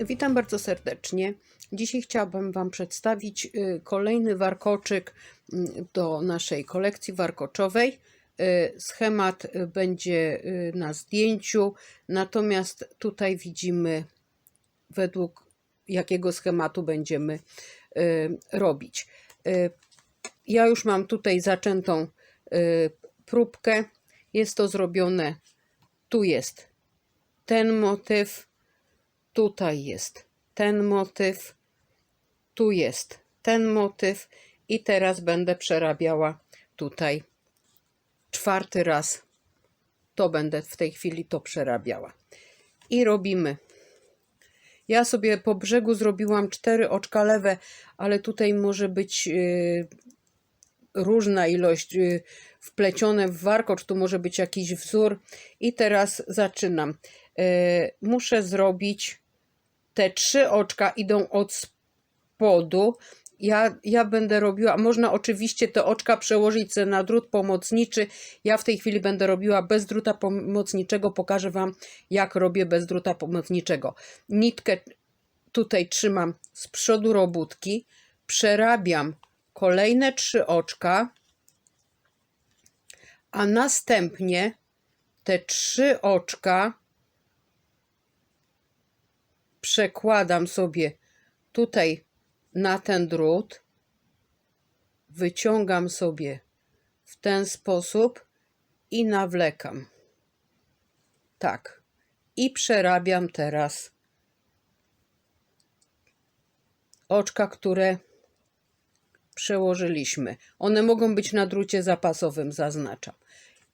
Witam bardzo serdecznie. Dzisiaj chciałabym Wam przedstawić y, kolejny warkoczyk mm, do naszej kolekcji warkoczowej. Y, Schemat będzie na zdjęciu, natomiast tutaj widzimy według jakiego schematu będziemy robić. Ja już mam tutaj zaczętą próbkę. Jest to zrobione, tu jest ten motyw, tutaj jest ten motyw, tu jest ten motyw i teraz będę przerabiała tutaj czwarty raz. To będę w tej chwili to przerabiała. I robimy. Ja sobie po brzegu zrobiłam cztery oczka lewe, ale tutaj może być yy, różna ilość yy, wplecione w warkocz, tu może być jakiś wzór. I teraz zaczynam. Yy, muszę zrobić te trzy oczka idą od spodu. Ja, ja będę robiła, można oczywiście te oczka przełożyć na drut pomocniczy. Ja w tej chwili będę robiła bez druta pomocniczego. Pokażę Wam, jak robię bez druta pomocniczego. Nitkę tutaj trzymam z przodu robótki, przerabiam kolejne trzy oczka, a następnie te trzy oczka przekładam sobie tutaj na ten drut, wyciągam sobie w ten sposób i nawlekam. Tak. I przerabiam teraz oczka, które przełożyliśmy. One mogą być na drucie zapasowym, zaznaczam.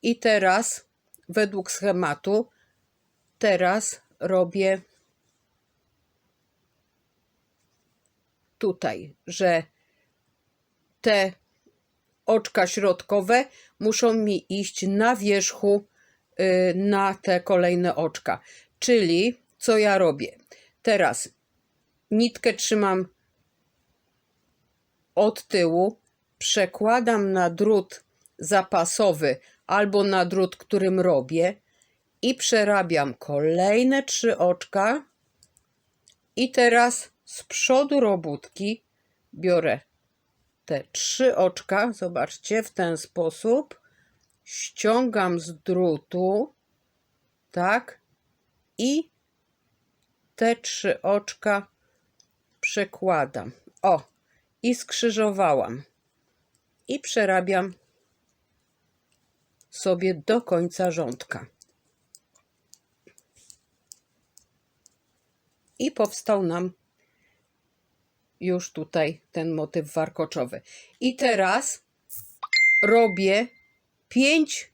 I teraz, według schematu, teraz robię tutaj, że te oczka środkowe muszą mi iść na wierzchu y, na te kolejne oczka. Czyli co ja robię? Teraz nitkę trzymam od tyłu, przekładam na drut zapasowy albo na drut, którym robię i przerabiam kolejne trzy oczka i teraz z przodu robótki biorę te trzy oczka, zobaczcie, w ten sposób, ściągam z drutu, tak, i te trzy oczka przekładam. O, i skrzyżowałam. I przerabiam sobie do końca rządka. I powstał nam już tutaj ten motyw warkoczowy. I teraz robię pięć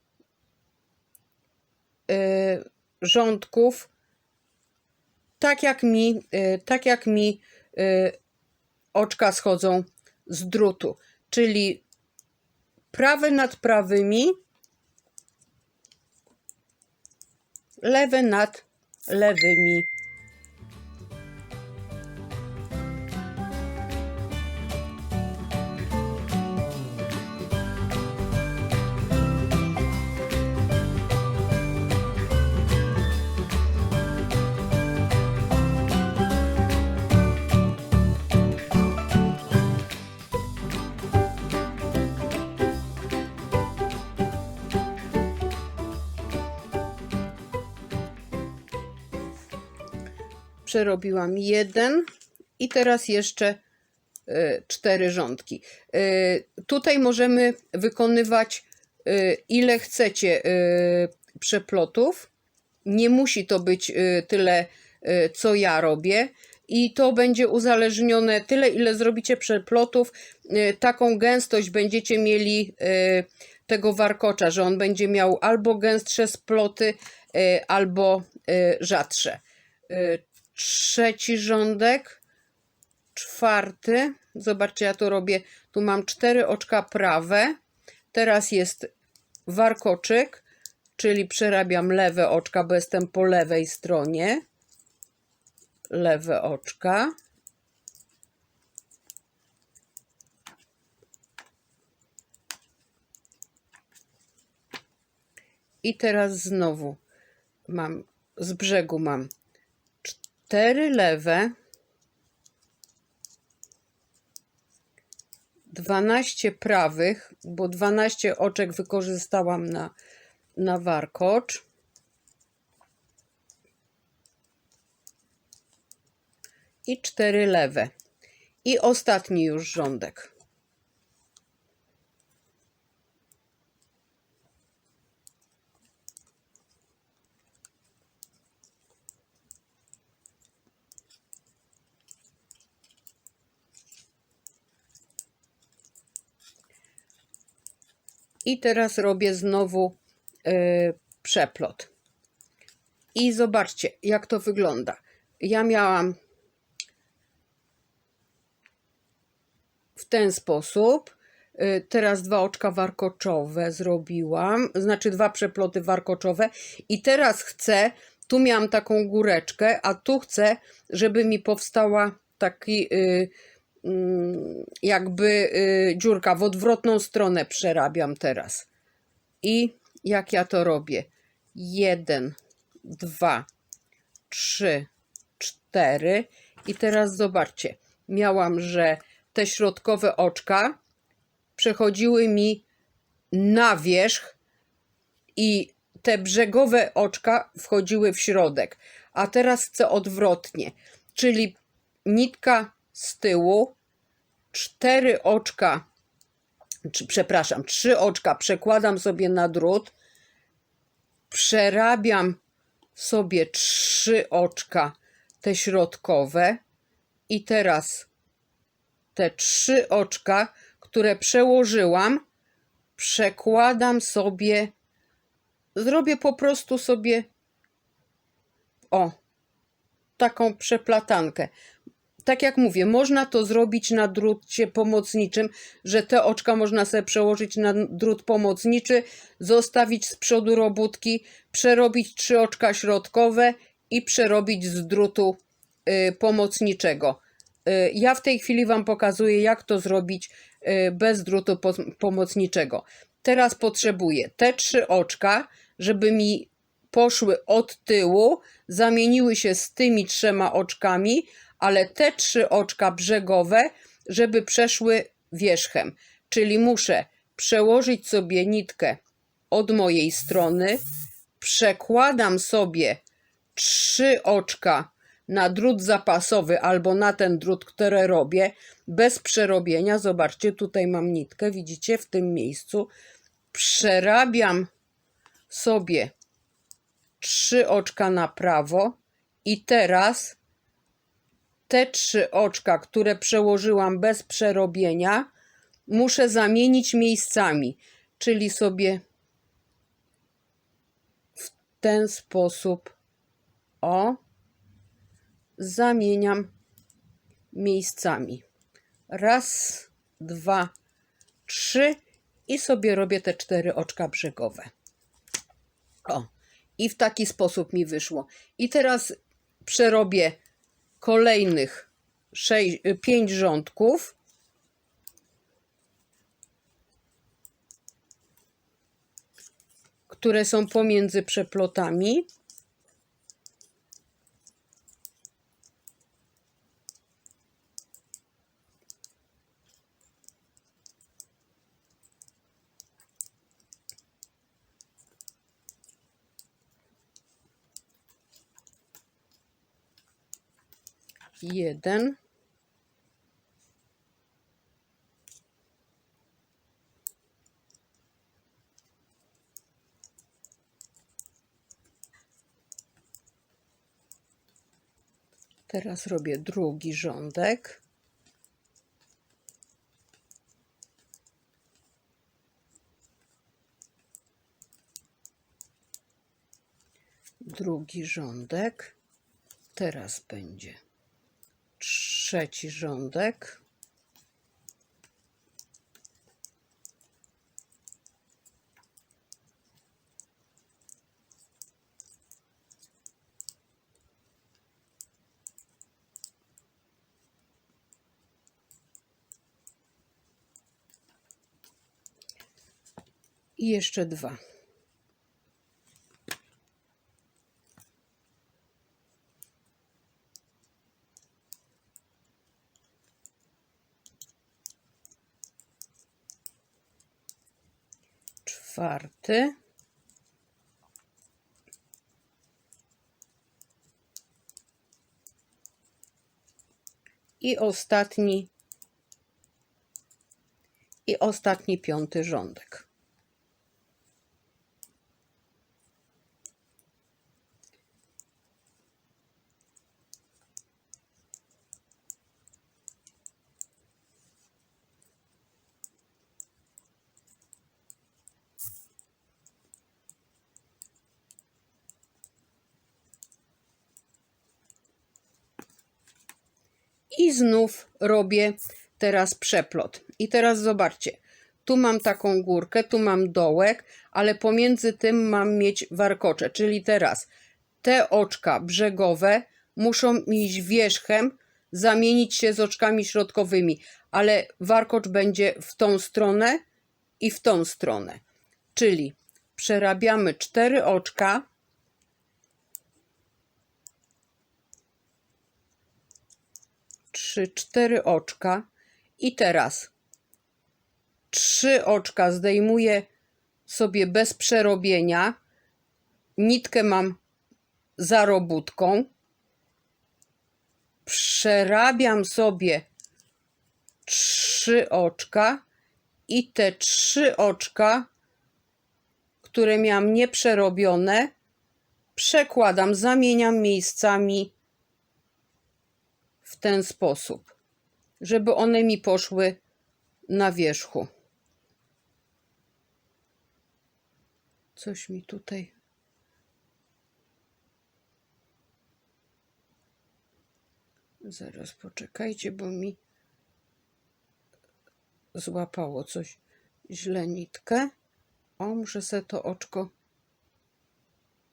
y, rządków, tak jak mi, y, tak jak mi y, oczka schodzą z drutu, czyli prawy nad prawymi, lewy nad lewymi. Przerobiłam jeden i teraz jeszcze y, cztery rządki. Y, tutaj możemy wykonywać y, ile chcecie przeplotów. Nie musi to być tyle, co ja robię. I to będzie uzależnione tyle, ile zrobicie przeplotów, taką gęstość będziecie mieli tego warkocza, że on będzie miał albo gęstsze sploty, albo rzadsze. Trzeci rządek, czwarty. Zobaczcie, ja to robię. Tu mam cztery oczka prawe. Teraz jest warkoczyk, czyli przerabiam lewe oczka, bo jestem po lewej stronie. Lewe oczka. I teraz znowu mam z brzegu mam cztery lewe, 12 prawych, bo 12 oczek wykorzystałam na, na warkocz. I cztery lewe. I ostatni już rządek. I teraz robię znowu y, przeplot. I zobaczcie, jak to wygląda. Ja miałam w ten sposób. Y, Teraz dwa oczka warkoczowe zrobiłam, znaczy dwa przeploty warkoczowe. I teraz chcę, tu miałam taką góreczkę, a tu chcę, żeby mi powstała taki y, jakby y, dziurka w odwrotną stronę przerabiam teraz. I jak ja to robię? Jeden, dwa, trzy, cztery. I teraz zobaczcie, miałam, że te środkowe oczka przechodziły mi na wierzch i te brzegowe oczka wchodziły w środek. A teraz chcę odwrotnie, czyli nitka z tyłu, cztery oczka, czy, przepraszam, trzy oczka przekładam sobie na drut, przerabiam sobie trzy oczka, te środkowe. I teraz te trzy oczka, które przełożyłam, przekładam sobie, zrobię po prostu sobie, o, taką przeplatankę. Tak jak mówię, można to zrobić na drucie pomocniczym, że te oczka można sobie przełożyć na drut pomocniczy, zostawić z przodu robótki, przerobić trzy oczka środkowe i przerobić z drutu y, pomocniczego. Y, Ja w tej chwili Wam pokazuję, jak to zrobić y, bez drutu po- pomocniczego. Teraz potrzebuję te trzy oczka, żeby mi poszły od tyłu, zamieniły się z tymi trzema oczkami, ale te trzy oczka brzegowe, żeby przeszły wierzchem. Czyli muszę przełożyć sobie nitkę od mojej strony, przekładam sobie trzy oczka na drut zapasowy albo na ten drut, który robię, bez przerobienia. Zobaczcie, tutaj mam nitkę, widzicie, w tym miejscu. Przerabiam sobie trzy oczka na prawo i teraz te trzy oczka, które przełożyłam bez przerobienia, muszę zamienić miejscami, czyli sobie w ten sposób o zamieniam miejscami. Raz, dwa, trzy i sobie robię te cztery oczka brzegowe. O, i w taki sposób mi wyszło. I teraz przerobię kolejnych sześć, pięć rządków. które są pomiędzy przeplotami. Jeden. Teraz robię drugi rządek. Drugi rządek. Teraz będzie trzeci rządek. I jeszcze dwa. Czwarty. I ostatni. I ostatni piąty rządek. I znów robię teraz przeplot. I teraz zobaczcie, tu mam taką górkę, tu mam dołek, ale pomiędzy tym mam mieć warkocze, czyli teraz te oczka brzegowe muszą iść wierzchem, zamienić się z oczkami środkowymi, ale warkocz będzie w tą stronę i w tą stronę. Czyli przerabiamy cztery oczka, trzy, cztery oczka i teraz trzy oczka zdejmuję sobie bez przerobienia. Nitkę mam za robótką. Przerabiam sobie trzy oczka i te trzy oczka, które miałam nieprzerobione, przekładam, zamieniam miejscami ten sposób, żeby one mi poszły na wierzchu. Coś mi tutaj. Zaraz poczekajcie, bo mi złapało coś źle nitkę. O, muszę sobie to oczko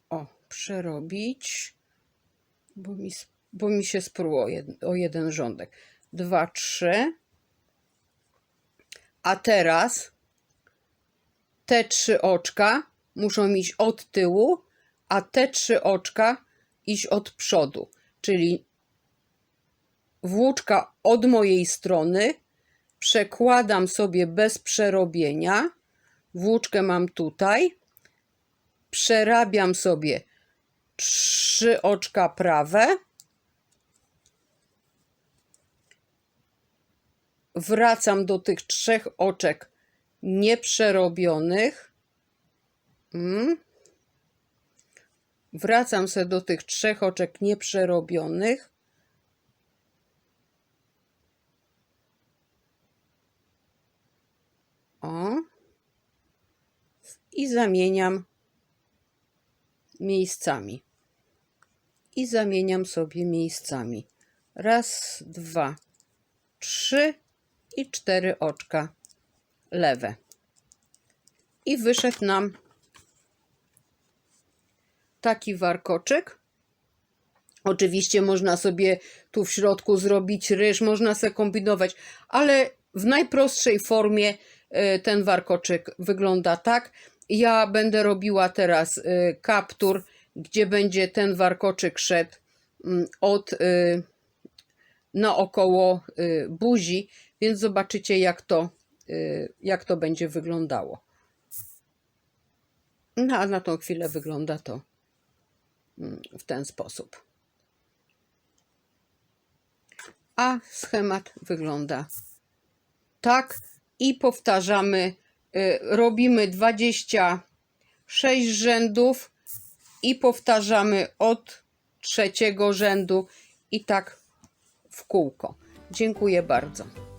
o, przerobić, bo mi, bo mi się spruło o jeden rządek. Dwa, trzy. A teraz te trzy oczka muszą iść od tyłu, a te trzy oczka iść od przodu. Czyli włóczka od mojej strony, przekładam sobie bez przerobienia. Włóczkę mam tutaj, przerabiam sobie trzy oczka prawe, wracam do tych trzech oczek nieprzerobionych. Mm. Wracam sobie do tych trzech oczek nieprzerobionych. O. I zamieniam miejscami. I zamieniam sobie miejscami. Raz, dwa, trzy i cztery oczka lewe. I wyszedł nam taki warkoczyk. Oczywiście można sobie tu w środku zrobić ryż, można sobie kombinować, ale w najprostszej formie y, ten warkoczyk wygląda tak. Ja będę robiła teraz y, kaptur, gdzie będzie ten warkoczyk szedł mm, od y, naokoło buzi, więc zobaczycie jak to, y, jak to będzie wyglądało. No a na tą chwilę wygląda to mm, w ten sposób. A schemat wygląda tak i powtarzamy, y, robimy 26 rzędów i powtarzamy od trzeciego rzędu i tak w kółko. Dziękuję bardzo.